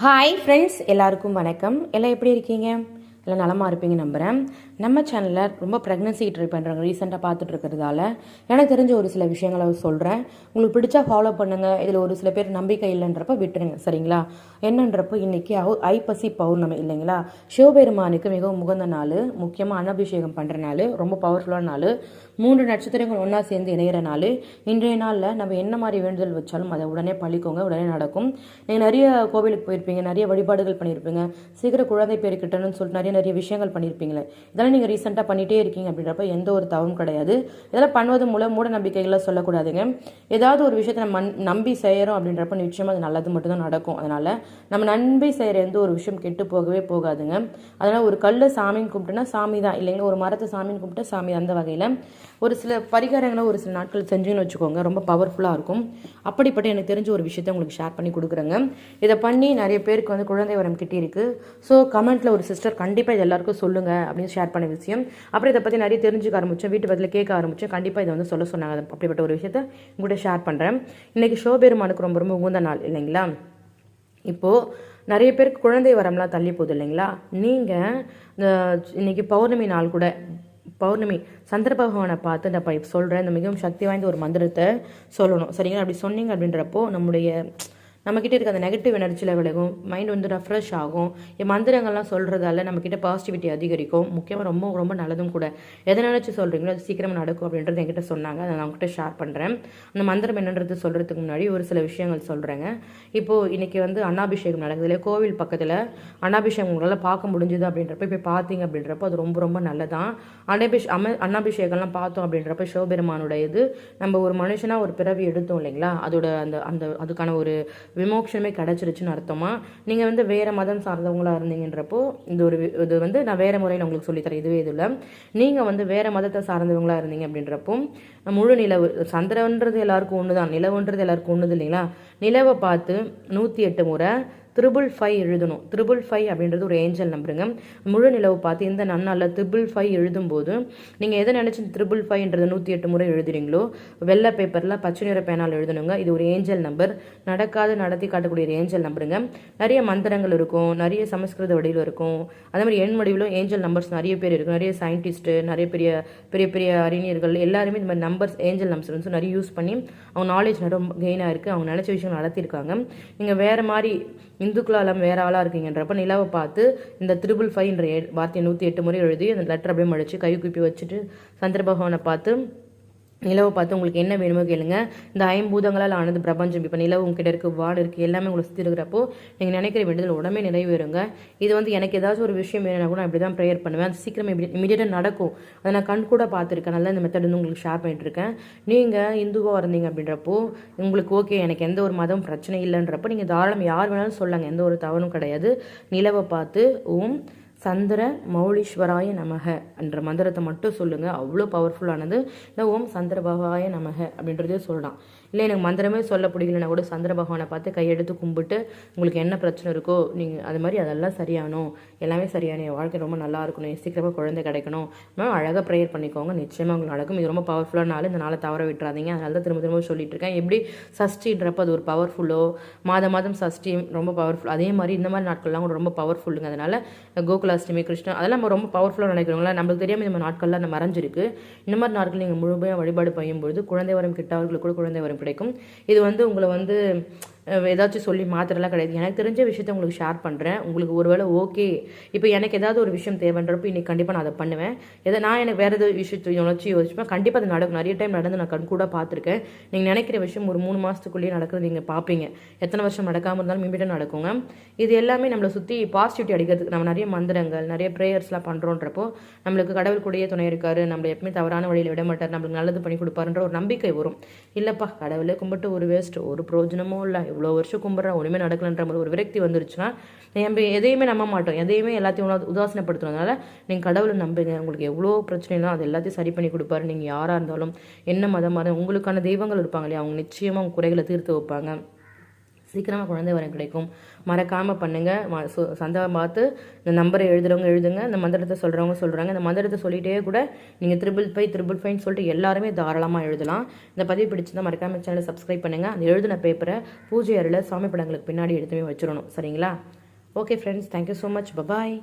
Hi friends எல்லாருக்கும் வணக்கம். எல்லாம் எப்படி இருக்கீங்க? எல்லாம் நலமாக இருப்பீங்க நம்புகிறேன் நம்ம சேனலில் ரொம்ப ப்ரெக்னன்சி ட்ரை பண்ணுறாங்க ரீசெண்டாக பார்த்துட்டு இருக்கிறதால எனக்கு தெரிஞ்ச ஒரு சில விஷயங்களை சொல்கிறேன் உங்களுக்கு பிடிச்சா ஃபாலோ பண்ணுங்கள் இதில் ஒரு சில பேர் நம்பிக்கை இல்லைன்றப்ப விட்டுருங்க. சரிங்களா? என்னன்றப்போ இன்றைக்கி ஐப்பசி பௌர்ணமி இல்லைங்களா? சிவபெருமானுக்கு மிகவும் உகந்த நாள். முக்கியமாக அன்னபிஷேகம் பண்ணுற நாள். ரொம்ப பவர்ஃபுல்லான நாள். மூன்று நட்சத்திரங்கள் ஒன்றா சேர்ந்து இணையிற நாள். இன்றைய நாளில் நம்ம என்ன மாதிரி வேண்டுதல் வச்சாலும் அதை உடனே பழிக்கோங்க. உடனே நடக்கும். நீங்கள் நிறைய கோவிலுக்கு போயிருப்பீங்க. நிறைய வழிபாடுகள் பண்ணியிருப்பீங்க. சீக்கிரம் குழந்தை பேர் கிட்டணும்னு சொல்லிட்டு நிறைய நிறைய விஷயங்கள் பண்ணியிருப்பீங்களே இதெல்லாம் நீங்கள் ரீசெண்டாக பண்ணிகிட்டே இருக்கீங்க அப்படின்றப்ப எந்த ஒரு தவறும் கிடையாது. இதெல்லாம் பண்ணுவது மூலம் மூட நம்பிக்கைகளை சொல்லக்கூடாதுங்க. ஏதாவது ஒரு விஷயத்தை நம்ம நம்பி செய்கிறோம் அப்படின்றப்ப நிச்சயமாக அது நல்லது மட்டும்தான் நடக்கும். அதனால் நம்ம நம்பி செய்கிற எந்த ஒரு விஷயம் கெட்டு போகவே போகாதுங்க. அதனால் ஒரு கல் சாமின்னு கும்பிட்டுனா சாமி தான். இல்லைங்களா ஒரு மரத்தை சாமின்னு கும்பிட்டா சாமி அந்த வகையில். ஒரு சில பரிகாரங்களை ஒரு சில நாட்கள் செஞ்சுன்னு வச்சுக்கோங்க ரொம்ப பவர்ஃபுல்லாக இருக்கும். அப்படிப்பட்ட எனக்கு தெரிஞ்ச ஒரு விஷயத்தை உங்களுக்கு ஷேர் பண்ணி கொடுக்குறேங்க. இதை பண்ணி நிறைய பேருக்கு வந்து குழந்தை வரம் கிட்டி இருக்குது ஸோ கமெண்ட்டில் ஒரு சிஸ்டர் கண்டிப்பாக இது எல்லாருக்கும் சொல்லுங்கள் அப்படின்னு ஷேர் பண்ண விஷயம். அப்புறம் இதை பற்றி நிறைய தெரிஞ்சுக்க ஆரம்பித்தோம் வீட்டு பக்கத்தில் கேட்க ஆரம்பித்தோம் கண்டிப்பாக இதை வந்து சொல்ல சொன்னாங்க. அப்படிப்பட்ட ஒரு விஷயத்தை உங்கள்கிட்ட ஷேர் பண்ணுறேன் இன்றைக்கி ஷோபெருமானுக்கு ரொம்ப ரொம்ப உகந்த நாள் இல்லைங்களா? இப்போது நிறைய பேருக்கு குழந்தை வரம்லாம் தள்ளி போகுது இல்லைங்களா? நீங்கள் இந்த இன்னைக்கு பௌர்ணமி நாள் கூட பௌர்ணமி சந்திர பகவானை பார்த்து நான் இப்போ சொல்கிறேன் இந்த மிகவும் சக்தி வாய்ந்த ஒரு மந்திரத்தை சொல்லணும். சரிங்களா? அப்படி சொன்னீங்க அப்படின்றப்போ நம்முடைய நம்மக்கிட்ட இருக்க அந்த நெகட்டிவ் எனர்ஜியில் விலகும். மைண்ட் வந்து ரெஃப்ரெஷ் ஆகும். என் மந்திரங்கள்லாம் சொல்கிறதால நம்மக்கிட்ட பாசிட்டிவிட்டி அதிகரிக்கும். முக்கியமாக ரொம்ப ரொம்ப நல்லதும் கூட. எதை நினச்சி சொல்கிறீங்களோ அது சீக்கிரமாக நடக்கும் அப்படின்றது என்கிட்ட சொன்னாங்க. அதை நான் உங்ககிட்ட ஷேர் பண்ணுறேன் அந்த மந்திரம் என்னன்றது சொல்கிறதுக்கு முன்னாடி ஒரு சில விஷயங்கள் சொல்கிறேங்க இப்போது இன்றைக்கி வந்து அன்னாபிஷேகம் நடக்குது இல்லையா? கோவில் பக்கத்தில் அன்னாபிஷேகம் உங்களால் பார்க்க முடிஞ்சுது அப்படின்றப்ப இப்போ பார்த்தீங்க அப்படின்றப்ப அது ரொம்ப ரொம்ப நல்லதான் அன்னாபிஷ் அம அன்னாபிஷேகம்லாம் பார்த்தோம் அப்படின்றப்ப சிவபெருமானோட இது நம்ம ஒரு மனுஷனாக ஒரு பிறவி எடுத்தோம் இல்லைங்களா? அதோட அந்த அந்த அதுக்கான ஒரு விமோக்ஷமே கிடச்சிருச்சுன்னு அர்த்தமா? நீங்கள் வந்து வேறு மதம் சார்ந்தவங்களாக இருந்தீங்கன்றப்போ இது ஒரு இது வந்து நான் வேறு முறையில் உங்களுக்கு சொல்லித்தரேன் இதுவே இது இல்லை நீங்கள் வந்து வேறு மதத்தை சார்ந்தவங்களாக இருந்தீங்க அப்படின்றப்போ முழு நிலவு சந்திரன்றது எல்லாருக்கும் ஒன்று தான் நிலவுன்றது எல்லாருக்கும் ஒன்று இல்லைங்களா? நிலவை பார்த்து நூற்றி எட்டு முறை த்ரிபிள் ஃபைவ் எழுதணும். த்ரிபிள் ஃபைவ் அப்படின்றது ஒரு ஏஞ்சல் நம்பருங்க. முழு நிலவு பார்த்து இந்த நன்னாளில் த்ரிபிள் ஃபைவ் எழுதும்போது நீங்கள் எதை நினச்சி த்ரிபிள் ஃபைவ்ன்றது நூற்றி எட்டு முறை எழுதுறீங்களோ வெள்ளை பேப்பரில் பச்சை நிற பேனால் எழுதணுங்க. இது ஒரு ஏஞ்சல் நம்பர். நடக்காத நடத்தி காட்டக்கூடிய ஒரு ஏஞ்சல் நம்பருங்க. நிறைய மந்திரங்கள் இருக்கும் நிறைய சமஸ்கிருத வடிவில் இருக்கும். அதே மாதிரி எண் வடிவிலும் ஏஞ்சல் நம்பர்ஸ் நிறைய பேர் இருக்கும். நிறைய சயின்டிஸ்ட்டு நிறைய பெரிய பெரிய பெரிய அறிஞர்கள் எல்லாருமே இந்த மாதிரி நம்பர்ஸ் ஏஞ்சல் நம்பர்ஸ் வந்து நிறைய யூஸ் பண்ணி அவங்க நாலேஜ் ரொம்ப கெயினாக இருக்குது அவங்க நினச்ச விஷயம் நடத்தியிருக்காங்க. நீங்கள் வேறு மாதிரி இந்துக்களாலாம் வேற ஆளாக இருக்கீங்கன்றப்ப நிலாவை பார்த்து இந்த த்ரிபிள் ஃபைவ்ன்ற வார்த்தையை நூற்றி எட்டு முறை எழுதி அந்த லெட்டர் அப்படியே மடித்து கை குப்பி வச்சுட்டு சந்திர பகவானை பார்த்து நிலவை பார்த்து உங்களுக்கு என்ன வேணுமோ கேளுங்க. இந்த ஐம்பூதங்களால் ஆனது பிரபஞ்சம். இப்போ நிலவு உங்ககிட்ட இருக்கு வார்டு இருக்குது எல்லாமே உங்களை சுற்றி இருக்கிறப்போ நீங்கள் நினைக்கிற வேண்டியதில் உடனே நிறைவேறுங்க. இது வந்து எனக்கு ஏதாச்சும் ஒரு விஷயம் வேணும்னா கூட நான் இப்படி தான் ப்ரேயர் பண்ணுவேன். அது சீக்கிரம் இமீடியட்டாக நடக்கும். அதை நான் கண் கூட பார்த்துருக்கேன். நல்லா இந்த மெத்தட் வந்து உங்களுக்கு ஷேர் பண்ணிட்டுருக்கேன் நீங்கள் இந்துவாக இருந்தீங்க அப்படின்றப்போ உங்களுக்கு ஓகே எனக்கு எந்த ஒரு மதம் பிரச்சனை இல்லைன்றப்போ நீங்கள் தாராளம் யார் வேணாலும் சொல்லாங்க. எந்த ஒரு தவறும் கிடையாது. நிலவை பார்த்து ஓம் சந்திர மௌலீஸ்வராய நமக என்ற மந்திரத்தை மட்டும் சொல்லுங்கள் அவ்வளோ பவர்ஃபுல்லானது இந்த ஓம் சந்திர பகவாய நமக அப்படின்றதே சொல்லலாம். இல்லை எனக்கு மந்திரமே சொல்ல பிடிக்கலனா கூட சந்திர பகவானை பார்த்து கையெடுத்து கும்பிட்டு உங்களுக்கு என்ன பிரச்சனை இருக்கோ நீங்கள் அது மாதிரி அதெல்லாம் சரியாகணும். எல்லாமே சரியான என் வாழ்க்கை ரொம்ப நல்லா இருக்கணும். சீக்கிரமாக குழந்தை கிடைக்கணும். மேம் அழகாக ப்ரேயர் பண்ணிக்கோங்க. நிச்சயமாக உங்களுக்கு நடக்கும். இது ரொம்ப பவர்ஃபுல்லான நாள். இந்த நாளை தவற விட்டுறாதீங்க. அதனால தான் திரும்ப திரும்ப சொல்லிட்டு இருக்கேன். எப்படி சஷ்டின்றப்ப அது ஒரு பவர்ஃபுல்லோ மாதம் மாதம் சஷ்டி ரொம்ப பவர்ஃபுல் அதே மாதிரி இந்த மாதிரி நாட்கள்லாம் கூட ரொம்ப பவர்ஃபுல்லுங்க அதனால கோகுலாஷ்டமி கிருஷ்ணன் அதெல்லாம் நம்ம ரொம்ப பவர்ஃபுல்லாக நினைக்கிறவங்களா நம்மளுக்கு தெரியாமல் இந்த மாதிரி நாட்கள்லாம் நம்ம மறைஞ்சிருக்கு. இந்த மாதிரி நாட்கள் நீங்கள் முழுமையாக வழிபாடு செய்யும்பொழுது குழந்தை வரம் கிட்டவர்களுக்கு கூட குழந்தை வரம் கிடைக்கும் இது வந்து உங்களை வந்து ஏதாச்சும் சொல்லி மாத்திரலாம் கிடையாது. எனக்கு தெரிஞ்ச விஷயத்த உங்களுக்கு ஷேர் பண்ணுறேன் உங்களுக்கு ஒருவேளை ஓகே இப்போ எனக்கு ஏதாவது ஒரு விஷயம் தேவைன்றப்போ இன்னைக்கு கண்டிப்பாக நான் அதை பண்ணுவேன். எதை நான் எனக்கு வேறு ஏதோ விஷயத்தை யோசிச்சு யோசிப்பேன். கண்டிப்பாக அது நடக்கும். நிறைய டைம் நடந்து நான் கண் கூட பார்த்துருக்கேன். நீங்கள் நினைக்கிற விஷயம் ஒரு மூணு மாதத்துக்குள்ளேயே நடக்கிறது நீங்கள் பார்ப்பீங்க. எத்தனை வருஷம் நடக்காமல் இருந்தாலும் மீண்டும் நடக்குங்க. இது எல்லாமே நம்மளை சுற்றி பாசிட்டிவிட்டி அடிக்கிறதுக்கு நம்ம நிறைய மந்திரங்கள் நிறைய ப்ரேயர்ஸ்லாம் பண்ணுறோன்றப்போ நம்மளுக்கு கடவுள் கூடயே துணை இருக்காரு. நம்மளை எப்பவுமே தவறான வழியில் விட மாட்டார். நம்மளுக்கு நல்லது பண்ணி கொடுப்பாருன்ற ஒரு நம்பிக்கை வரும். இல்லைப்பா கடவுளே கும்பிட்டு ஒரு வேஸ்ட் ஒரு பிரயோஜனமும் இல்லை. இவ்வளோ வருஷம் கும்பிட்றேன் ஒன்றுமே நடக்கலன்ற மாதிரி ஒரு விரக்தி வந்துருச்சுன்னா நம்ம எதையுமே நம்ப மாட்டோம். எதையுமே எல்லாத்தையும் உதாசனப்படுத்துறதுனால நீங்கள் கடவுளை நம்புங்க. உங்களுக்கு எவ்வளோ பிரச்சனைலாம் அது எல்லாத்தையும் சரி பண்ணி கொடுப்பாரு. நீங்கள் யாராக இருந்தாலும் என்ன மதமாக இருந்தாலும் உங்களுக்கான தெய்வங்கள் இருப்பாங்க இல்லையா? அவங்க நிச்சயமாக அவங்க குறைகளை தீர்த்து வைப்பாங்க. சீக்கிரமாக குழந்தை வரம் கிடைக்கும். மறக்காமல் பண்ணுங்கள் சந்தகம் பார்த்து இந்த நம்பரை எழுதுறவங்க எழுதுங்க. இந்த மந்திரத்தை சொல்கிறவங்க சொல்கிறாங்க இந்த மந்திரத்தை சொல்லிகிட்டே கூட நீங்கள் த்ரிபிள் ஃபைவ் த்ரிபிள் ஃபைன்னு சொல்லிட்டு எல்லாருமே தாராளமாக எழுதலாம். இந்த பதிவு பிடிச்சிருந்தா மறக்காமல் சேனலை சப்ஸ்கிரைப் பண்ணுங்கள் அந்த எழுதின பேப்பரை பூஜை அறையில் சாமி படங்களுக்கு பின்னாடி எடுத்துமே வச்சிடணும். சரிங்களா? Okay friends thank you so much bye bye